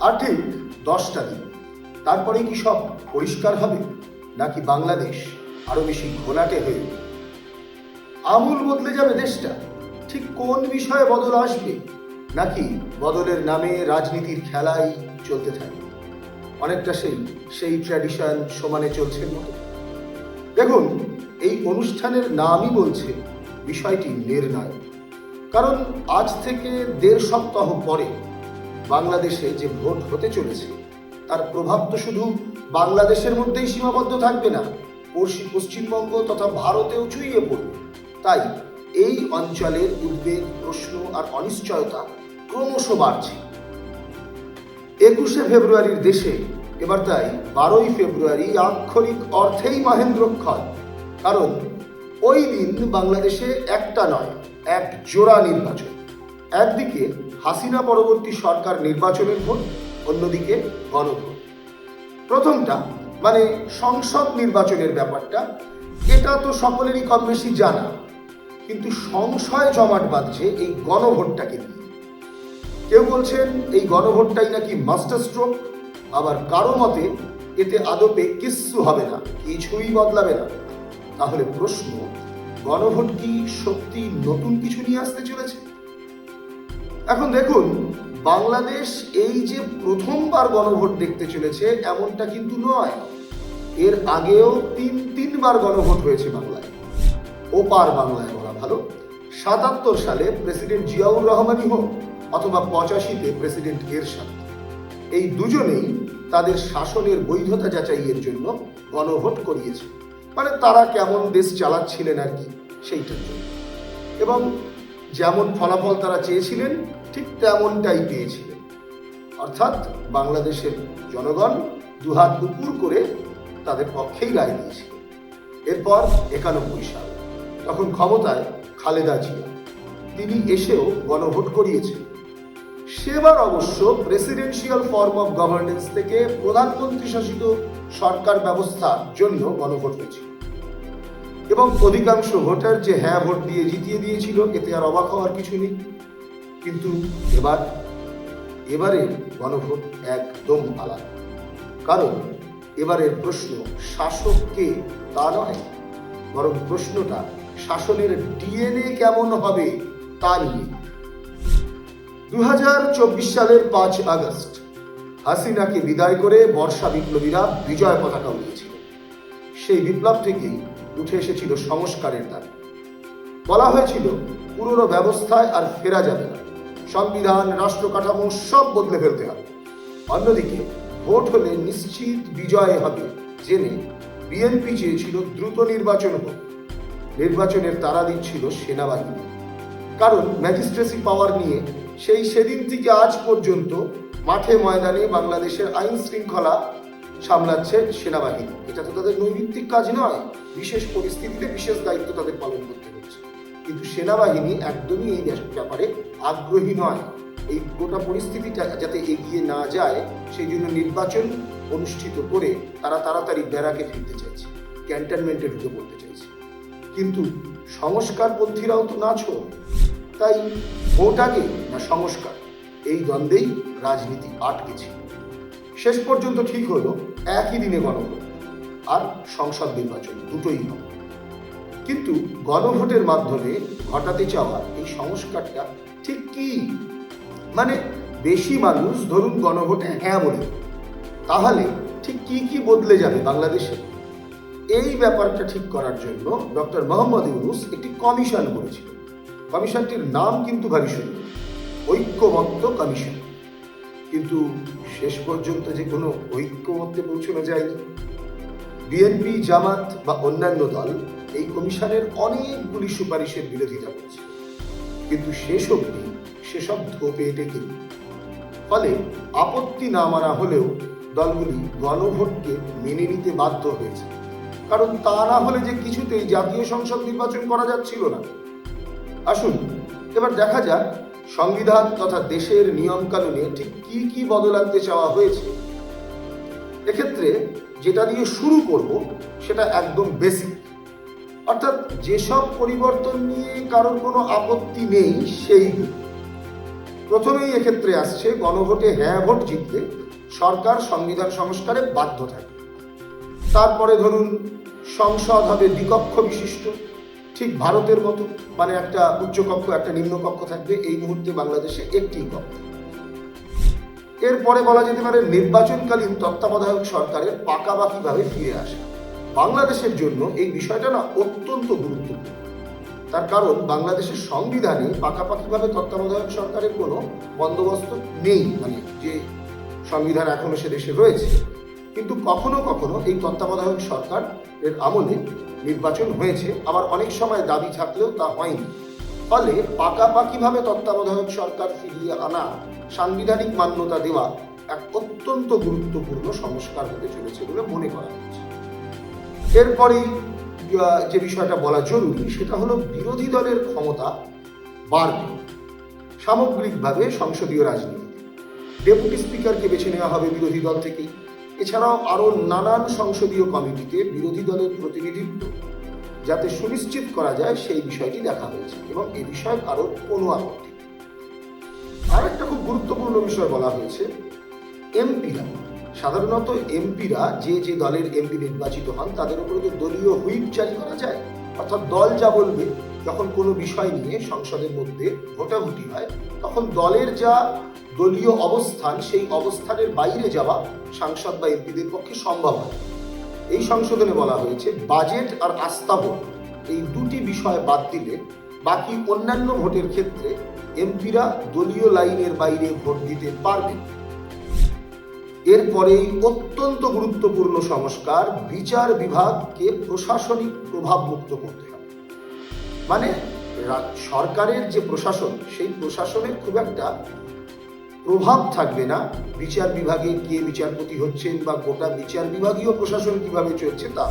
আর ঠিক দশটা দিন। তারপরে কি সব পরিষ্কার হবে, নাকি বাংলাদেশ আরও বেশি ঘোলাটে হয়ে? আমূল বদলে যাবে দেশটা। ঠিক কোন বিষয়ে বদল আসবে, নাকি বদলের নামে রাজনীতির খেলাই চলতে থাকবে? অনেকটা সেই সেই ট্র্যাডিশন সমানে চলছে মতো। দেখুন, এই অনুষ্ঠানের নামই বলছে বিষয়টি নির্ণায়ক কারণ আজ থেকে দেড় সপ্তাহ পরে বাংলাদেশে যে ভোট হতে চলেছে, তার প্রভাব তো শুধু বাংলাদেশের মধ্যেই সীমাবদ্ধ থাকবে না পশ্চিমবঙ্গ তথা ভারতেও ছুঁয়ে পড়বে। তাই এই অঞ্চলের উদ্বেগ, প্রশ্ন আর অনিশ্চয়তা ক্রমশ বাড়ছে। একুশে ফেব্রুয়ারির দেশে, এবার তাই বারোই ফেব্রুয়ারি আক্ষরিক অর্থেই মহেন্দ্রক্ষণ কারণ ওই দিন বাংলাদেশে একটা নয়, এক জোড়া নির্বাচন। একদিকে হাসিনা পরবর্তী সরকার নির্বাচনের ভোট, অন্যদিকে গণভোট। প্রথমটা মানে সংসদ নির্বাচনের ব্যাপারটা, এটা তো সকলেরই কম বেশি জানা। কিন্তু সংশয় জমাট বাঁধছে এই গণভোটটাকে নিয়ে। কেউ বলছেন এই গণভোটটাই নাকি মাস্টার স্ট্রোক, আবার কারও মতে এতে আদপে কিচ্ছু হবে না, কিছুই বদলাবে না। তাহলে প্রশ্ন, গণভোট কি সত্যি নতুন কিছু নিয়ে আসতে চলেছে? এখন দেখুন, বাংলাদেশ এই যে প্রথমবার গণভোট দেখতে চলেছে, এমনটা কিন্তু নয়। এর আগেও তিন, তিনবার গণভোট হয়েছে বাংলায়। ওপার বাংলায় বলা ভালো। সাতাত্তর সালে প্রেসিডেন্ট জিয়াউর রহমানই হোক, অথবা পঁচাশিতে প্রেসিডেন্ট এরশাদ। এই দুজনেই তাদের শাসনের বৈধতা যাচাইয়ের জন্য গণভোট করিয়েছে। মানে তারা কেমন দেশ চালাচ্ছিলেন আর কি, সেইটার জন্য। এবং যেমন ফলাফল তারা চেয়েছিলেন, ঠিক তেমনটাই পেয়েছিলেন। অর্থাৎ বাংলাদেশের জনগণ দুহাত দুপুর করে তাদের পক্ষেই রায় দিয়েছিল। এরপর একানব্বই সাল, তখন ক্ষমতায় খালেদা জিয়া। তিনি এসেও গণভোট করিয়েছেন। সেবার অবশ্য প্রেসিডেন্সিয়াল ফর্ম অফ গভর্নেন্স থেকে প্রধানমন্ত্রী শাসিত সরকার ব্যবস্থার জন্য গণভোট হয়েছিল। এবং অধিকাংশ ভোটার যে হ্যাঁ ভোট দিয়ে জিতিয়ে দিয়েছিল, এতে আর অবাক হওয়ার কিছু নেই। কিন্তু এবার, এবারে গণভোট একদম আলাদা কারণ এবারের প্রশ্ন শাসক কে? তা নয়। বরং প্রশ্নটা শাসনের ডিএনএ কেমন হবে তা নিয়ে। দু হাজার চব্বিশ সালের পাঁচ আগস্ট, হাসিনাকে বিদায় করে বর্ষা বিপ্লবীরা বিজয় পতাকা উঠিয়েছিল সেই বিপ্লব থেকেই উঠে এসেছিল সংস্কারের দাবি বলা হয়েছিল, পুরনো ব্যবস্থায় আর ফেরা যাবে না। সংবিধান, রাষ্ট্র কাঠামো সব বদলে ফেলতে হবে। অন্যদিকে, ভোট হলে নিশ্চিত বিজয় হবে, জেনে বিএনপি চেয়েছিল দ্রুত নির্বাচন হোক। নির্বাচনের তারা দিচ্ছিল সেনাবাহিনী। কারণ ম্যাজিস্ট্রেসি পাওয়ার নিয়ে সেই সেদিন থেকে আজ পর্যন্ত মাঠে ময়দানে বাংলাদেশের আইন শৃঙ্খলা সামলাচ্ছে সেনাবাহিনী। এটা তো তাদের নৈমিত্তিক কাজ নয়, বিশেষ পরিস্থিতিতে বিশেষ দায়িত্ব তাদের পালন করতে হচ্ছে। কিন্তু সেনাবাহিনী একদমই এই ব্যাপারে আগ্রহী নয়। এই গোটা পরিস্থিতিটা যাতে এগিয়ে না যায়, সেই জন্য নির্বাচন অনুষ্ঠিত করে তারা তাড়াতাড়ি ব্যারাকে ফিরতে চাইছে, ক্যান্টনমেন্টে ঢুকে পড়তে চাইছে। কিন্তু সংস্কারপন্থীরাও তো না নাছো তাই ভোট আগে না সংস্কার? এই দ্বন্দ্বেই রাজনীতি আটকে ছিল শেষ পর্যন্ত ঠিক হলো, একই দিনে গণভোট। আর সংসদ নির্বাচন দুটোই হবে কিন্তু গণভোটের মাধ্যমে ঘটাতে চাওয়া এই সংস্কারটা ঠিক কি? মানে বেশি মানুষ ধরুন গণভোটে হ্যাঁ বলে। তাহলে ঠিক কি কি বদলে যাবে বাংলাদেশে? এই ব্যাপারটা ঠিক করার জন্য ডক্টর মোহাম্মদ ইউনুস একটি কমিশন করেছিল। কমিশনটির নাম কিন্তু ভারী সুন্দর। ঐক্যমত্য কমিশন। কিন্তু শেষ পর্যন্ত যে কোনো ঐক্যমত্যে পৌঁছানো যায়নি। বিএনপি জামাত বা অন্যান্য দল এই কমিশনের অনেকগুলি সুপারিশের বিরোধিতা করছে। কিন্তু শেষ অবধি সেসব ধোপে টেকেনি ফলে আপত্তি না মানা হলেও দলগুলি গণভোটকে মেনে নিতে বাধ্য হয়েছে। কারণ তা না হলে যে কিছুতেই জাতীয় সংসদ নির্বাচন করা যাচ্ছিল না। আসুন, এবার দেখা যাক সংবিধান তথা দেশের নিয়ম কানুনে ঠিক কি কি বদল আনতে চাওয়া হয়েছে? এক্ষেত্রে যেটা দিয়ে শুরু করব, সেটা একদম বেসিক অর্থাৎ যেসব পরিবর্তন নিয়ে কারোর কোনো আপত্তি নেই সেইগুলো প্রথমেই এক্ষেত্রে আসছে গণভোটে হ্যাঁ ভোট জিতলে সরকার সংবিধান সংস্কারে বাধ্য থাকে। তারপরে ধরুন সংসদ হবে দ্বিকক্ষ বিশিষ্ট। ঠিক ভারতের মতো মানে একটা উচ্চকক্ষ, একটা নিম্নকক্ষ থাকবে এই মুহূর্তে বাংলাদেশে একটি কক্ষ। এরপরে বলা যেতে পারে নির্বাচনকালীন তত্ত্বাবধায়ক সরকারের পাকাপাকিভাবে ফিরে আসা। বাংলাদেশের জন্য এই বিষয়টা না অত্যন্ত গুরুত্বপূর্ণ। তার কারণ বাংলাদেশের সংবিধানে পাকাপাকিভাবে তত্ত্বাবধায়ক সরকারের কোনো বন্দোবস্ত নেই মানে যে সংবিধান এখনও সে দেশে রয়েছে। কিন্তু কখনো কখনো এই তত্ত্বাবধায়ক সরকার এর আমলে নির্বাচন হয়েছে আবার অনেক সময় দাবি থাকলেও তা হয়নি। ফলে পাকাপাকিভাবে তত্ত্বাবধায়ক সরকার ফিরিয়ে আনা সাংবিধানিক মান্যতা দেওয়া এক অত্যন্ত গুরুত্বপূর্ণ সংস্কার হতে চলেছে বলে মনে করা হচ্ছে। এরপরেই আহ, যে বিষয়টা বলা জরুরি সেটা হলো বিরোধী দলের ক্ষমতা বাড়বে সামগ্রিকভাবে সংসদীয় রাজনীতি ডেপুটি স্পিকারকে বেছে নেওয়া হবে বিরোধী দল থেকেই। এছাড়াও আরও নানান সংসদীয় কমিটিতে বিরোধী দলের প্রতিনিধিত্ব, যাতে সুনিশ্চিত করা যায় সেই বিষয়টি দেখা হয়েছে এবং এ বিষয়ে কারোর কোনো আপত্তি। আর একটা খুব গুরুত্বপূর্ণ বিষয় বলা হয়েছে, এমপিরা, সাধারণত এমপিরা যে যে দলের এমপি নির্বাচিত হন, তাদের উপরে যে দলীয় হুইপ জারি করা যায়, অর্থাৎ দল যা বলবে যখন কোনো বিষয় নিয়ে সংসদের মধ্যে ভোটাভুটি হয়, তখন দলের যা দলীয় অবস্থান, সেই অবস্থানের বাইরে যাওয়া সাংসদ বা এমপিদের পক্ষে সম্ভব হয়। এই সংশোধনে বলা হয়েছে, বাজেট আর আস্থা ভোট, এই দুটি বিষয় বাদ দিলে বাকি অন্যান্য ভোটের ক্ষেত্রে এমপিরা দলীয় লাইনের বাইরে ভোট দিতে পারবেন এরপরেই অত্যন্ত গুরুত্বপূর্ণ সংস্কার বিচার বিভাগকে প্রশাসনিক প্রভাব মুক্ত করতে হবে। মানে সরকারের যে প্রশাসন সেই প্রশাসনের খুব একটা প্রভাব থাকবে না। বিচার বিভাগে কে বিচারপতি হচ্ছেন বা গোটা বিচার বিভাগীয় প্রশাসন কীভাবে চলছে তা।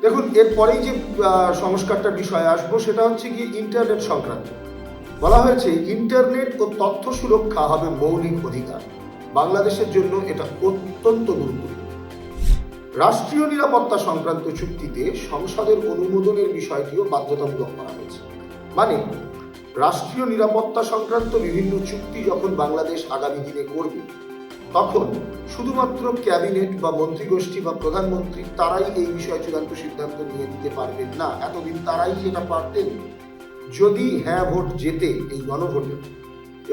দেখুন এরপরেই যে আহ, সংস্কারটার বিষয়ে আসব সেটা হচ্ছে কি ইন্টারনেট সংক্রান্ত। বলা হয়েছে ইন্টারনেট ও তথ্য সুরক্ষা হবে মৌলিক অধিকার। বাংলাদেশের জন্য এটা অত্যন্ত গুরুত্বপূর্ণ। রাষ্ট্রীয় নিরাপত্তা সংক্রান্ত চুক্তিতে সংসদের অনুমোদনের বিষয়টিও বাধ্যতামূলক করা হয়েছে। মানে রাষ্ট্রীয় নিরাপত্তা সংক্রান্ত বিভিন্ন চুক্তি যখন বাংলাদেশ আগামী দিনে করবে, তখন শুধুমাত্র ক্যাবিনেট বা মন্ত্রীগোষ্ঠী বা প্রধানমন্ত্রী তারাই এই বিষয়ে চূড়ান্ত সিদ্ধান্ত নিয়ে নিতে পারবেন না। এতদিন তারাই যেটা পারতেন। যদি হ্যাঁ ভোট জেতে এই গণভোটে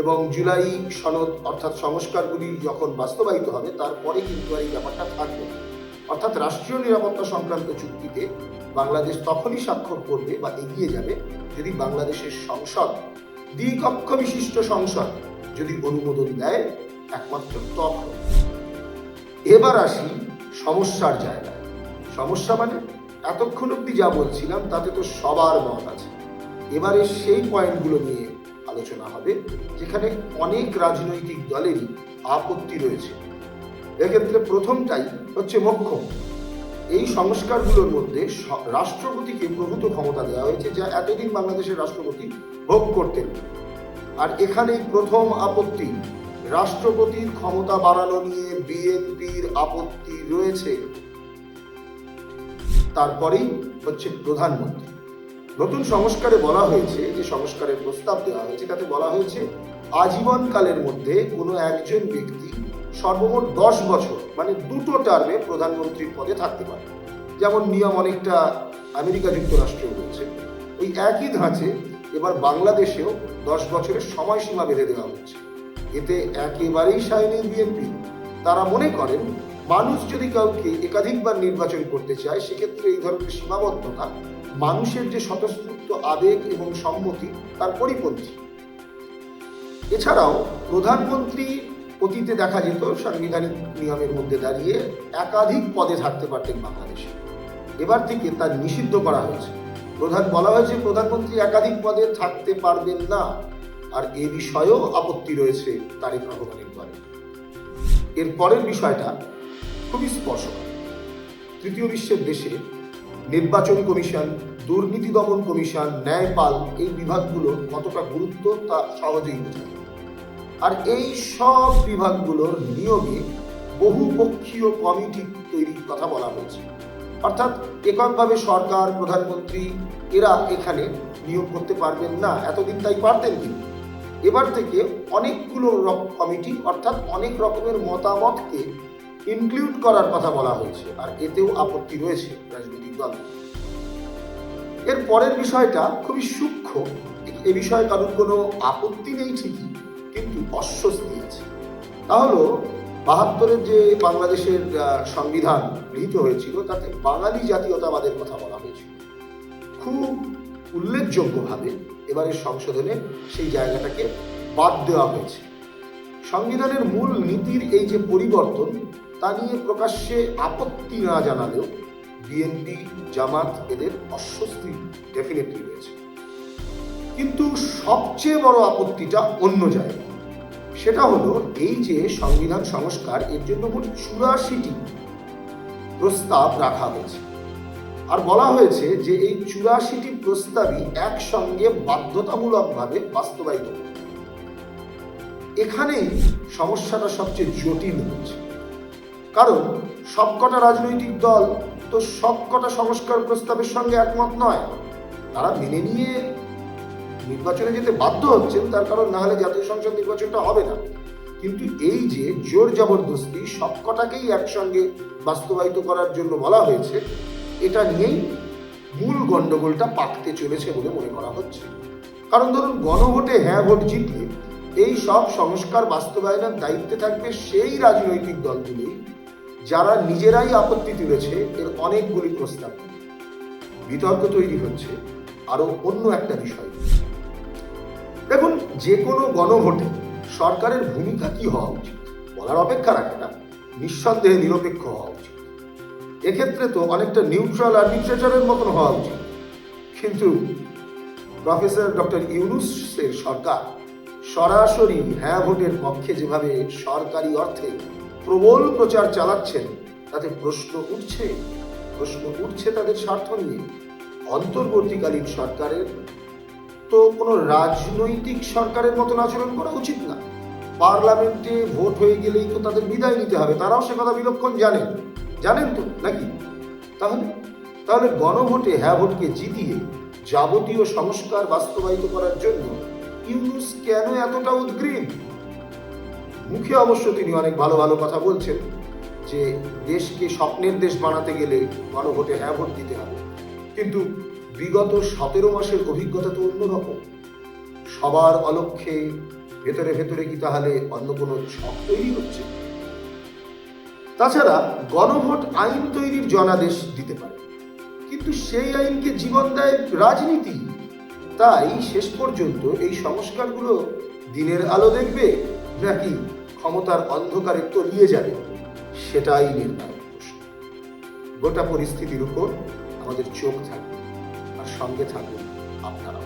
এবং জুলাই সনদ অর্থাৎ সংস্কারগুলি যখন বাস্তবায়িত হবে, তারপরে কিন্তু এই ব্যাপারটা থাকবে না। অর্থাৎ রাষ্ট্রীয় নিরাপত্তা সংক্রান্ত চুক্তিতে বাংলাদেশ তখনই স্বাক্ষর করবে বা এগিয়ে যাবে যদি বাংলাদেশের সংসদ, দ্বিকক্ষ বিশিষ্ট সংসদ যদি অনুমোদন দেয় একমাত্র তখন। এবার আসি সমস্যার জায়গায়। সমস্যা মানে এতক্ষণ অব্দি যা বলছিলাম, তাতে তো সবার মত আছে। এবারে সেই পয়েন্টগুলো নিয়ে আলোচনা হবে, যেখানে অনেক রাজনৈতিক দলেরই আপত্তি রয়েছে। এক্ষেত্রে প্রথমটাই হচ্ছে মোক্ষম এই সংস্কারগুলোর মধ্যে রাষ্ট্রপতিকে প্রভূত ক্ষমতা দেওয়া হয়েছে যা এতদিন বাংলাদেশের রাষ্ট্রপতি ভোগ করতেন। আর এখানেই প্রথম আপত্তি, রাষ্ট্রপতির ক্ষমতা বাড়ানো নিয়ে বিএনপির আপত্তি রয়েছে। তারপরেই হচ্ছে প্রধানমন্ত্রী। নতুন সংস্কারে বলা হয়েছে, যে সংস্কারের প্রস্তাব দেওয়া হয়েছে, তাতে বলা হয়েছে, আজীবনকালের মধ্যে কোনো একজন ব্যক্তি সর্বমোট দশ বছর মানে দুটো টার্মে প্রধানমন্ত্রীর পদে থাকতে পারে। যেমন নিয়ম অনেকটা আমেরিকা যুক্তরাষ্ট্রেও রয়েছে। ওই একই ধাঁচে এবার বাংলাদেশেও দশ বছরের সময়সীমা বেঁধে দেওয়া হচ্ছে। এতে একেবারেই সায়নি বিএনপি তারা মনে করেন, মানুষ যদি কাউকে একাধিকবার নির্বাচন করতে চায়, সেক্ষেত্রে এই ধরনের সীমাবদ্ধতা মানুষের যে স্বতঃস্ফূর্ত আবেগ এবং সম্মতি, তার পরিপন্থী। এছাড়াও প্রধানমন্ত্রী অতীতে দেখা যেত সাংবিধানিক নিয়মের মধ্যে দাঁড়িয়ে একাধিক পদে থাকতে পারতেন বাংলাদেশে। এবার থেকে তা নিষিদ্ধ করা হয়েছে। প্রধান বলা হয়েছে, প্রধানমন্ত্রী একাধিক পদে থাকতে পারবেন না। আর এ বিষয়েও আপত্তি রয়েছে তারেক রহমানের দলে এর পরের বিষয়টা খুবই স্পর্শকার তৃতীয় বিশ্বের দেশে নির্বাচন কমিশন, দুর্নীতি দমন কমিশন, ন্যায়পাল এই বিভাগগুলো কতটা গুরুত্ব তা সহজেই বোঝা যায়। আর এই সব বিভাগগুলোর নিয়োগে বহুপক্ষীয় কমিটি তৈরির কথা বলা হয়েছে। অর্থাৎ এককভাবে সরকার, প্রধানমন্ত্রী, এরা এখানে নিয়োগ করতে পারবেন না, এতদিন তাই পারতেন কিন্তু এবার থেকে অনেকগুলো কমিটি, অর্থাৎ অনেক রকমের মতামতকে ইনক্লুড করার কথা বলা হয়েছে, আর এতেও আপত্তি রয়েছে রাজনৈতিক দল। এর পরের বিষয়টা খুবই সূক্ষ্ম। এ বিষয়ে কারোর কোনো আপত্তি নেই ঠিকই। অস্বস্তি আছে তা হলো বাহাত্তরের যে বাংলাদেশের সংবিধান গৃহীত হয়েছিল, তাতে বাঙালি জাতীয়তাবাদের কথা বলা হয়েছিল। খুব উল্লেখযোগ্যভাবে এবারের সংশোধনে সেই জায়গাটাকে বাদ দেওয়া হয়েছে। সংবিধানের মূল নীতির এই যে পরিবর্তন, তা নিয়ে প্রকাশ্যে আপত্তি না জানালেও বিএনপি, জামাত এদের অস্বস্তি ডেফিনেটলি রয়েছে। কিন্তু সবচেয়ে বড় আপত্তিটা অন্য জায়গায়। সেটা হলো এই যে সংবিধান সংস্কার, এর জন্য মোট চুরাশিটি প্রস্তাব রাখা হয়েছে। আর বলা হয়েছে যে এই চুরাশিটি প্রস্তাবই একসঙ্গে বাধ্যতামূলকভাবে বাস্তবায়িত হবে। এখানেই সমস্যাটা সবচেয়ে জটিল হচ্ছে। কারণ সবকটা রাজনৈতিক দল তো সবকটা সংস্কার প্রস্তাবের সঙ্গে একমত নয়। তারা মেনে নিয়ে নির্বাচনে যেতে বাধ্য হচ্ছেন, তার কারণ না হলে জাতীয় সংসদ নির্বাচনটা হবে না। কিন্তু এই যে জোর জবরদস্তি, সবকটাকেই একসঙ্গে বাস্তবায়িত করার জন্য বলা হয়েছে, এটা নিয়েই মূল গণ্ডগোলটা পাকতে চলেছে বলে মনে করা হচ্ছে। কারণ ধরুন, গণভোটে হ্যাঁ ভোট জিতলে এই সব সংস্কার বাস্তবায়নের দায়িত্বে থাকবে সেই রাজনৈতিক দলগুলি, যারা নিজেরাই আপত্তি তুলেছে এর অনেকগুলি প্রস্তাব। বিতর্ক তৈরি হচ্ছে, আরও অন্য একটা বিষয় দেখুন, যে কোনো গণভোটে সরকারের ভূমিকা কি হওয়া উচিত? বলার অপেক্ষা রাখে না। নিঃসন্দেহে নিরপেক্ষ হওয়া উচিত। এক্ষেত্রে তো অনেকটা নিউট্রাল আর্বিট্রেটারের মতন হওয়া উচিত। কিন্তু প্রফেসর ডক্টর ইউনুসের সরকার সরাসরি হ্যাঁ ভোটের পক্ষে যেভাবে সরকারি অর্থে প্রবল প্রচার চালাচ্ছেন, তাতে প্রশ্ন উঠছে। প্রশ্ন উঠছে তাদের স্বার্থ নিয়ে। অন্তর্বর্তীকালীন সরকারের তো কোনো রাজনৈতিক সরকারের মতন আচরণ করা উচিত না। পার্লামেন্টে ভোট হয়ে গেলেই তো তাদের বিদায় নিতে হবে, তারাও সে কথা বিলক্ষণ জানেন। জানেন তো, নাকি? তাহলে তাহলে গণভোটে হ্যাঁ ভোটকে জিতিয়ে যাবতীয় সংস্কার বাস্তবায়িত করার জন্য ইউনুস কেন এতটা উদ্গ্রীব? মুখে অবশ্য তিনি অনেক ভালো ভালো কথা বলছেন যে দেশকে স্বপ্নের দেশ বানাতে গেলে গণভোটে হ্যাঁ ভোট দিতে হবে। কিন্তু বিগত সতেরো মাসের অভিজ্ঞতা তো অন্যরকম। সবার অলক্ষ্যে, ভেতরে ভেতরে কি তাহলে অন্য কোনো ছক তৈরি হচ্ছে? তাছাড়া গণভোট আইন তৈরির জনাদেশ দিতে পারে। কিন্তু সেই আইনকে জীবন দেয় রাজনীতি। তাই শেষ পর্যন্ত এই সংস্কারগুলো দিনের আলো দেখবে নাকি ক্ষমতার অন্ধকারে তলিয়ে যাবে, সেটাই প্রশ্ন। গোটা পরিস্থিতির উপর আমাদের চোখ থাকবে। সঙ্গে থাকুন। আপনারা।